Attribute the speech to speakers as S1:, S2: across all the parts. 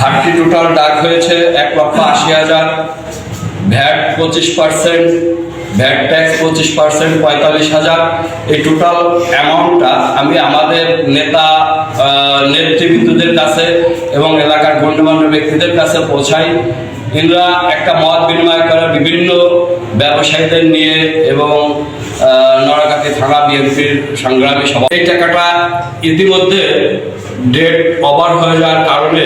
S1: হাটটি টোটাল ডাক হয়েছে এক লক্ষ আশি হাজার। ভ্যাট পঁচিশ পার্সেন্ট ভ্যাট ট্যাক্স পঁচিশ পার্সেন্ট পঁয়তাল্লিশ হাজার। এই টোটাল অ্যামাউন্টটা আমি আমাদের নেতা নেতৃবৃন্দদের কাছে এবং এলাকার গণ্যমান্য ব্যক্তিদের কাছে পৌঁছাই। এরা একটা মত বিনিময় করে বিভিন্ন ব্যবসায়ীদের নিয়ে এবং নড়াকাতি থানা বিএনপির সংগ্রামী সভা। এই টাকাটা ইতিমধ্যে ডেট ওভার হয়ে যাওয়ার কারণে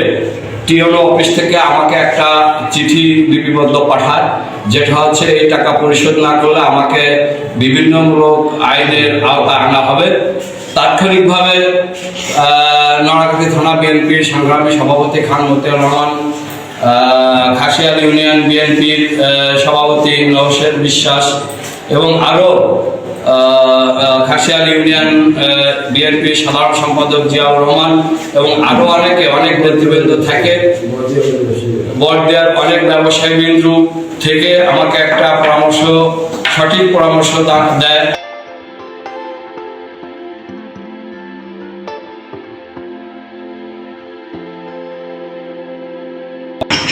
S1: টিওনো অফিস থেকে আমাকে একটা চিঠি লিপিবদ্ধ পাঠায়, যেটা হচ্ছে এই টাকা পরিশোধ না করলে আমাকে বিভিন্নমূলক আইনের আওতায় আনা হবে। তাৎক্ষণিকভাবে নড়াকাতি থানা বিএনপির সংগ্রামী সভাপতি খান মতিয়ার রহমান খাসিয়াল ইউনিয়ন বিএনপির সভাপতি নৌশের বিশ্বাস এবং আরও খাসিয়াল ইউনিয়ন বিএনপি সাধারণ সম্পাদক জিয়াউর রহমান এবং আরও অনেকে, অনেক নেতৃবৃন্দ থাকে। বড়দিয়ার অনেক ব্যবসায়ী বিন্দু থেকে আমাকে একটা পরামর্শ, সঠিক পরামর্শ দা- দেয়।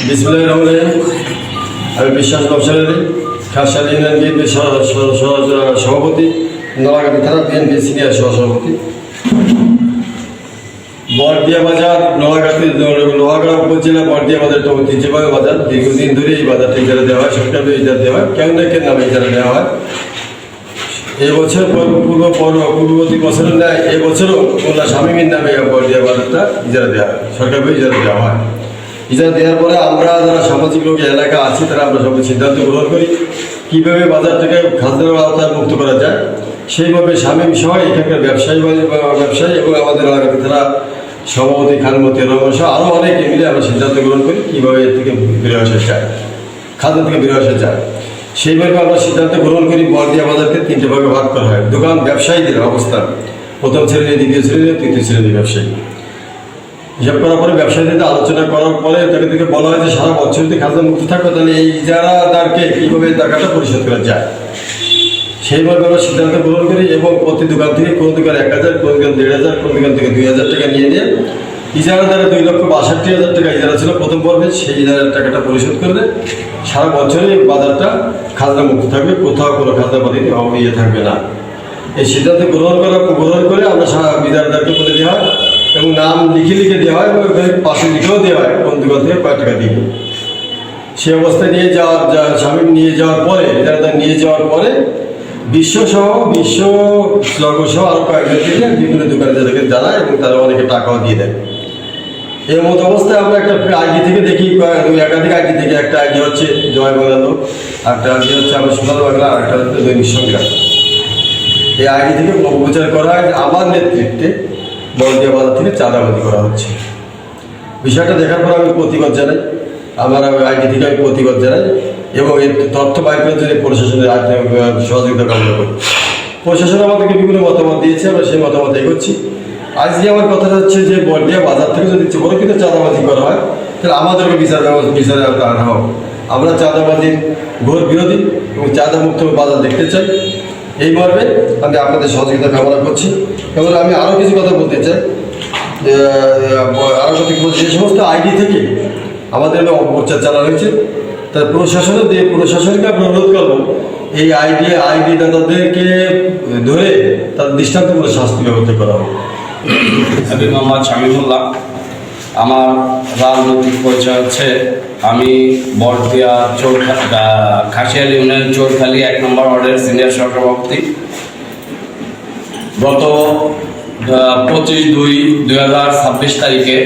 S2: বিসমুল্লাহ রহমান আমি বিশ্বাস ব্যবসায়ী খাসাল ইউনিয়ন বিএনপি সভাপতি নলাগাটি থানা বিএনপি সিনিয়র সহসভাপতি বরদিয়া বাজার নলাগাতি লোহাগড়া উপজেলা বরদিয়া বাজারটা ঐতিহ্যবাহী বাজার। দীর্ঘদিন ধরে এই বাজারটা ইজারা দেওয়া হয় সরকারি ইজারা দেওয়া হয়, কেউ না কেউ নামে ইজারা দেওয়া হয়। এবছর পূর্ব পূর্ব পূর্ব- পূর্ববর্তী বছরের ন্যায় এবছরও মোল্লা শামীমের নামে বরদিয়া বাজারটা ইজারা দেওয়া হয় সরকারিভাবে ইজারা দেওয়া হয়। ইজারা দেওয়ার পরে আমরা যারা সামাজিক লোক, এলাকা আছি, তারা আমরা সবাই সিদ্ধান্ত গ্রহণ করি কীভাবে বাজার থেকে খাদ্যের আওতায় মুক্ত করা যায়। সেইভাবে শামীম সহ এখানকার ব্যবসায়ী ব্যবসায়ী এবং আমাদের এলাকাতে তারা সভাপতি খানমতি রহমান সহ আরও অনেকে মিলে আমরা সিদ্ধান্ত গ্রহণ করি কীভাবে এর থেকে বেরো আসা যায়, খাদ্য থেকে বেরো আসা যায়। সেইভাবে আমরা সিদ্ধান্ত গ্রহণ করি, বরদিয়া বাজারকে তিনটে ভাগে ভাগ করা হয়। দোকান ব্যবসায়ীদের অবস্থান, প্রথম শ্রেণি, দ্বিতীয় শ্রেণি, তৃতীয় শ্রেণির ব্যবসায়ী। হিসাব করার পরে ব্যবসায়ীদের আলোচনা করার পরে তাকে বলা হয় যে সারা বছর যদি খাদ্য মুক্ত থাকবে তাহলে এই ইজারাদারকে কীভাবে টাকাটা পরিশোধ করা যায়? সেইভাবে আমরা সিদ্ধান্ত গ্রহণ করি এবং প্রতি দোকান থেকে কোন দোকান এক হাজার, কোন দোকান দেড় হাজার, কোন দোকান থেকে দুই হাজার টাকা নিয়ে নিয়ে ইজারা দ্বারা দুই লক্ষ বাষট্টি হাজার টাকা ইজারা ছিল প্রথম পর্বে, সেই ইজারার টাকাটা পরিশোধ করলে সারা বছরে বাজারটা খাজনা মুক্ত থাকবে, কোথাও কোনো খাজনাপাতি ইয়ে থাকবে না। এই সিদ্ধান্ত গ্রহণ করা গ্রহণ করে আমরা সারা ইজারাদারকে বলে দেওয়া হয় এবং নাম লিখে লিখে দেওয়া হয় এবং পাশে লিখেও দেওয়া হয় কোন দোকান থেকে কয় টাকা দিবে সে অবস্থায় নিয়ে যাওয়ার, যা- স্বামী নিয়ে যাওয়ার পরে ইজারাদার নিয়ে যাওয়ার পরে বিশ্বসহ বিশ্ব জগসহ আরও কয়েকজন থেকে বিভিন্ন দোকানে যাদেরকে জানায় এবং তারা অনেকে টাকাও দিয়ে দেয়। এর মতো অবস্থায় আমরা একটা আইডি থেকে দেখি একাধিক আইডি থেকে। একটা আইডি হচ্ছে জয় বাংলা লোক একটা আইডি হচ্ছে আমার সোনার বাংলা আর একটা হচ্ছে দৈনিক সংগ্রাম এই আইডি থেকে প্রচার করা হয় আমার নেতৃত্বে বড়দিয়া বাজার থেকে চাঁদাবাদি করা হচ্ছে। বিষয়টা দেখার পর আমি প্রতিবাদ জানাই, আমার আইডি থেকে আমি প্রতিবাদ জানাই এবং এর তথ্য বাইকের জন্য প্রশাসনের সহযোগিতা কামনা করি। প্রশাসন আমাদেরকে বিভিন্ন মতামত দিয়েছে, আমরা সেই মতামত এগোচ্ছি। আজকে আমার কথাটা হচ্ছে যে বর্দিয়া বাজার থেকে যদি কিন্তু চাঁদাবাজি করা হয়, তাহলে আমাদেরকে বিচার ব্যবস্থা, বিচারে আনা হোক। আমরা চাঁদাবাজির ঘোর বিরোধী এবং চাঁদা মুক্ত বাজার দেখতে চাই। এই মর্মে আমি আপনাদের সহযোগিতা কামনা করছি। এবং আমি আরও কিছু কথা বলতে চাই। আরও কথা বলছি যে সমস্ত আইডি থেকে আমাদের অপপ্রচার চালানো হয়েছে, তার প্রশাসনের দিয়ে প্রশাসনকে আমি অনুরোধ করব, এই আইডি আইডি দাদাদেরকে ধরে তাদের দৃষ্টান্তমূলক শাস্তি ব্যবস্থা করা হবে
S1: আমি মোহাম্মদ শামিমুল্লাহ। আমার রাজনৈতিক পরিচয় হচ্ছে আমি বড়দিয়া চোর খাসিয়াল ইউনিয়ন চোরখালি এক নম্বর ওয়ার্ডের সিনিয়র সহসভাপতি গত পঁচিশ দুই দুই হাজার ছাব্বিশ তারিখে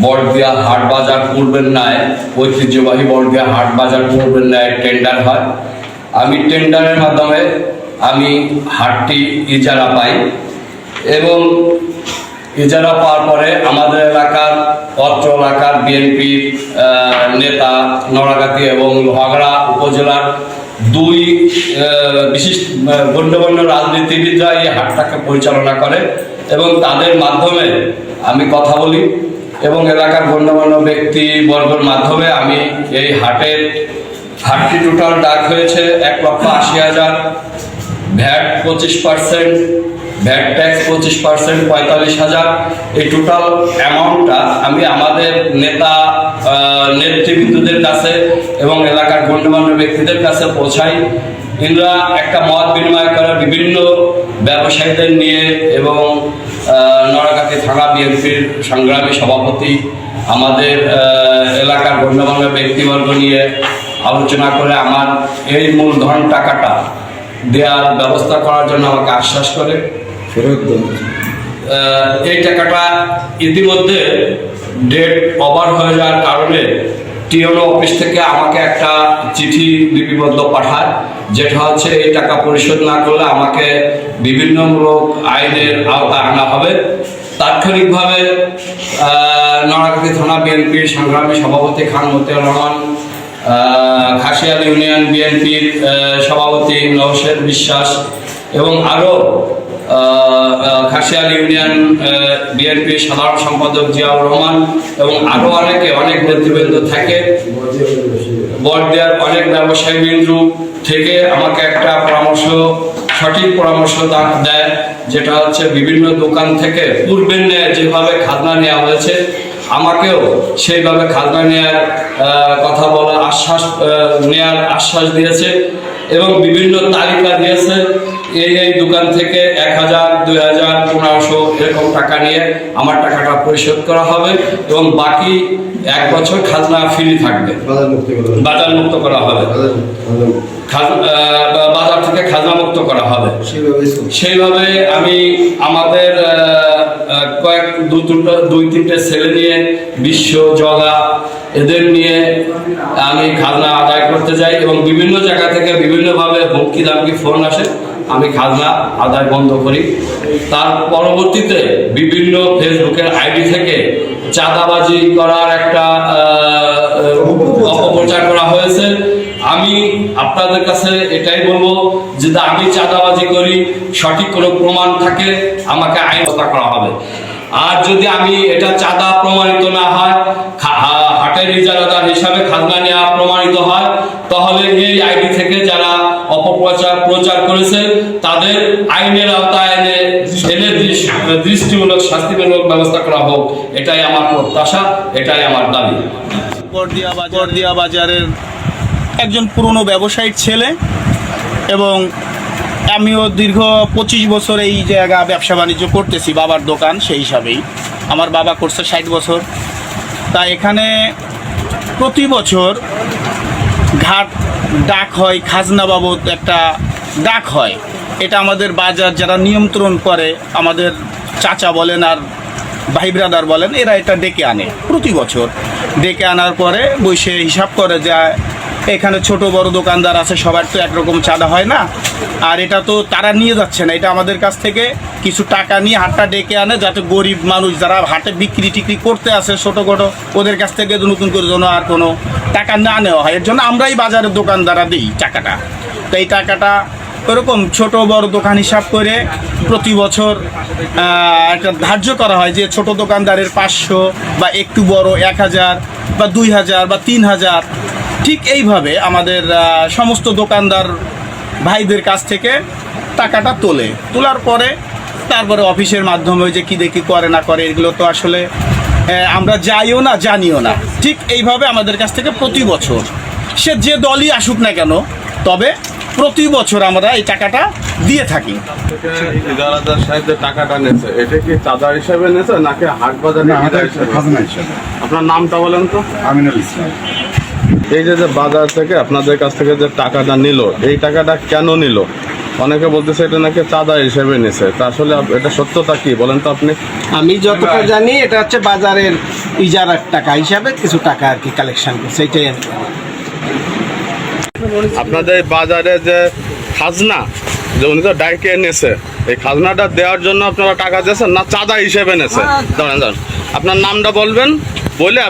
S1: বড়দিয়া হাট বাজার পূর্বের ন্যায়, ঐতিহ্যবাহী বড়দিয়া হাট বাজার পূর্বের ন্যায় টেন্ডার হয়। আমি টেন্ডারের মাধ্যমে আমি হাটটি ইজারা পাই এবং ইজারা পাওয়ার পরে আমাদের এলাকার অত্র এলাকার বিএনপির নেতা নড়াগাতি এবং লোহাগড়া উপজেলার দুই বিশিষ্ট আহ, গণ্যমান্য রাজনীতিবিদরা এই হাটটাকে পরিচালনা করে এবং তাদের মাধ্যমে আমি কথা বলি এবং এলাকার গণ্যমান্য ব্যক্তি বর্গের মাধ্যমে আমি এই হাটের হাটটি টোটাল ডাক হয়েছে এক লক্ষ আশি হাজার ভ্যাট পঁচিশ পার্সেন্ট ভ্যাট ট্যাক্স পঁচিশ পার্সেন্ট, পঁয়তাল্লিশ হাজার। এই টোটাল অ্যামাউন্টটা আমি আমাদের নেতা নেতৃবৃন্দদের কাছে এবং এলাকার গণ্যমান্য ব্যক্তিদের কাছে পৌঁছাই। ইনরা একটা মত বিনিময় করে বিভিন্ন ব্যবসায়ীদের নিয়ে এবং নড়াকাতি থানা বিএনপির সংগ্রামী সভাপতি, আমাদের এলাকার গণ্যমান্য ব্যক্তিবর্গ নিয়ে আলোচনা করে আমার এই মূলধন টাকাটা দেওয়ার ব্যবস্থা করার জন্য আমাকে আশ্বাস করে। এই টাকাটা ইতিমধ্যে ডেট ওভার হয়ে যাওয়ার কারণে টিওনো অফিস থেকে আমাকে একটা চিঠি লিপিবদ্ধ পাঠায়, যেটা হচ্ছে এই টাকা পরিশোধ না করলে আমাকে বিভিন্নমূলক আইনের আওতায় আনা হবে। তাৎক্ষণিকভাবে নড়াকাতি থানা বিএনপির সংগ্রামী সভাপতি খান মতিয়ার রহমান খাসিয়াল ইউনিয়ন বিএনপির সভাপতি নওশের বিশ্বাস এবং আরও খাসিয়াল ইউনিয়ন বিএনপি সাধারণ সম্পাদক জিয়াউর রহমান এবং আরও অনেকে, অনেক নেতৃবৃন্দ থাকে। বরদিয়ার অনেক ব্যবসায়ী বিন্দু থেকে আমাকে একটা পরামর্শ, সঠিক পরামর্শ দেয়, যেটা হচ্ছে বিভিন্ন দোকান থেকে পূর্বের ন্যায় যেভাবে খাজনা নেওয়া হয়েছে আমাকেও সেইভাবে খাজনা নেয়ার কথা বলা আশ্বাস নেয়ার আশ্বাস দিয়েছে এবং বিভিন্ন তালিকা দিয়েছে। এই এই দোকান থেকে এক হাজার, দুই হাজার, পনেরোশো এরকম টাকা নিয়ে আমার টাকাটা পরিশোধ করা হবে এবং বাকি এক বছর খাজনা ফ্রি থাকবে।
S2: বাজার মুক্তি করে
S1: হবে।
S2: বাজার
S1: থেকে খাজনা মুক্ত করা হবে। সেইভাবে আমি আমাদের কয়েক দু তিনটা দুই তিনটে ছেলে নিয়ে বিশ্ব জগা এদের নিয়ে আমি খাজনা আদায় করতে যাই এবং বিভিন্ন জায়গা থেকে বিভিন্নভাবে হুমকি দামকি ফোন আসে। আমি খাজনা আদায় বন্ধ করি। তার পরবর্তীতে বিভিন্ন ফেসবুকের আইডি থেকে চাঁদাবাজি করার একটা অপপ্রচার করা হয়েছে। আমি আপনাদের কাছে এটাই বলব যে আমি চাঁদাবাজি করি, সঠিক কোনো প্রমাণ থাকে, আমাকে আইন ব্যবস্থা করা হবে। আর যদি আমি এটা চাঁদা প্রমাণিত না হয় হাটের ইজারাদার হিসাবে খাজনা নেওয়া প্রমাণিত হয়, তাহলে এই আইডি থেকে যারা অপপ্রচার প্রচার করেছে, তাদের আইনের আওতায় এনে এনে দৃষ্টিমূলক, শাস্তিমূলক ব্যবস্থা করা হোক, এটাই আমার প্রত্যাশা, এটাই আমার দাবি।
S3: বর্দিয়া বাজারের একজন পুরনো ব্যবসায়ীর ছেলে এবং আমিও দীর্ঘ পঁচিশ বছর এই জায়গা ব্যবসা বাণিজ্য করতেছি, বাবার দোকান সেই হিসাবেই। আমার বাবা করছে ষাট বছর। তা এখানে প্রতি বছর ঘাট ডাক হয়, খাজনা বাবদ একটা ডাক হয়। এটা আমাদের বাজার যারা নিয়ন্ত্রণ করে, আমাদের চাচা বলেন আর ভাই ব্রাদার বলেন, এরা এটা ডেকে আনে প্রতি বছর। ডেকে আনার পরে বসে হিসাব করে যে এখানে ছোট বড় দোকানদার আছে, সবার তো একরকম চাঁদা হয় না। আর এটা তো তারা নিয়ে যাচ্ছে না, এটা আমাদের কাছ থেকে কিছু টাকা নিয়ে হাটটা ডেকে আনে যাতে গরিব মানুষ যারা হাটে বিক্রি টিক্রি করতে আসে ছোটো খাটো ওদের কাছ থেকে নতুন করে যেন আর কোনো টাকা না নেওয়া হয়। এর জন্য আমরাই বাজারের দোকানদারা দিই টাকাটা। তো এই টাকাটা ওরকম ছোট বড় দোকান হিসাব করে প্রতি বছর একটা ধার্য করা হয় যে ছোট দোকানদারের পাঁচশো বা একটু বড় এক হাজার বা দুই হাজার বা তিন হাজার ঠিক এইভাবে আমাদের সমস্ত দোকানদার ভাইদের কাছ থেকে টাকাটা তোলে। তোলার পরে তারপরে অফিসের মাধ্যমে ওই যে কি দেখি করে না করে এগুলো তো আসলে আমরা যাইও না জানিও না। ঠিক এইভাবে আমাদের কাছ থেকে প্রতি বছর সে যে দলই আসুক না কেন তবে প্রতি বছর আমরা এই টাকাটা দিয়ে থাকি।
S4: টাকাটা নেছে এটা কি চাঁদা হিসাবে নেছে নাকি হাট বাজারে আপনার নামটা বলেন তো।
S5: আমিনুল ইসলাম।
S4: এই যে যে বাজার থেকে আপনাদের কাছ থেকে যে টাকাটা নিল এই টাকাটা কেন নিল? অনেকে বলতেছে এটা নাকি চাঁদা হিসেবে নিছে। তা আসলে এটা সত্যতা কি বলেন তো আপনি?
S6: আমি যতটা জানি এটা হচ্ছে বাজারের ইজারার টাকা হিসাবে কিছু টাকা আর কি কালেকশন করছে এইটাই আর কি।
S4: আপনাদের বাজারে যে খাজনা যে উনি তো ডাইকে নেছে এই খাজনাটা দেওয়ার জন্য আপনারা টাকা দিয়েছেন না চাঁদা হিসেবে নেছে? দাঁড়ান দাঁড়ান আপনার নামটা বলবেন? বলে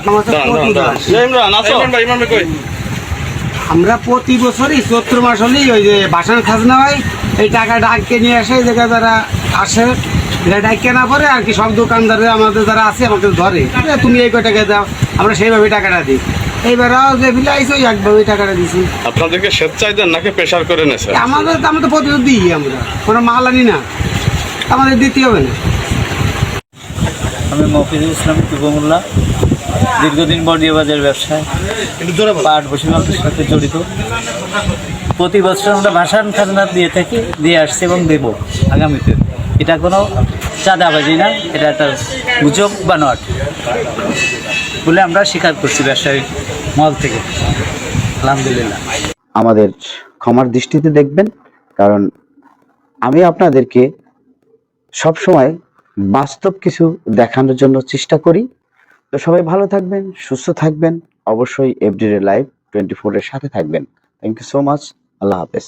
S6: আমরা প্রতি বছরই চৈত্র মাস হলেই ওই যে বাসান খাজনা হয় এই টাকা ডাককে নিয়ে আসে এই জায়গায় যারা আসে এটা ডাইকে না পরে আর কি সব দোকানদারে আমাদের যারা আছে আমাকে ধরে। তুমি এই কয় টাকা দাও আমরা সেইভাবে টাকাটা দিই। এইবারও যে একভাবে টাকাটা দিছি।
S4: আপনাদেরকে স্বেচ্ছায় দেন নাকি প্রেশার করে নেছে?
S6: আমাদের তো আমরা তো প্রতিদিন দিই আমরা কোনো মাল আনি না। আমাদের দিতে হবে না।
S5: আমি মফিজুল ইসলাম তুবমুল্লাহ দীর্ঘদিন বর্দিয়া বাজার ব্যবসায় পাট বসিমালকের সাথে জড়িত। প্রতি বছর আমরা ভাষান খাজনা দিয়ে থাকি দিয়ে আসছি এবং দেব আগামীতে। এটা কোনো চাঁদাবাজি না এটা একটা গুজব বা নট। বলে আমরা স্বীকার করছি ব্যবসায়িক মল থেকে। আলহামদুলিল্লাহ।
S7: আমাদের ক্ষমার দৃষ্টিতে দেখবেন কারণ আমি আপনাদেরকে সবসময় বাস্তব কিছু দেখানোর জন্য চেষ্টা করি। তো সবাই ভালো থাকবেন, সুস্থ থাকবেন। অবশ্যই এফডিরে লাইভ টোয়েন্টি ফোরের সাথে থাকবেন। থ্যাংক ইউ সো মাচ আল্লাহ হাফেজ।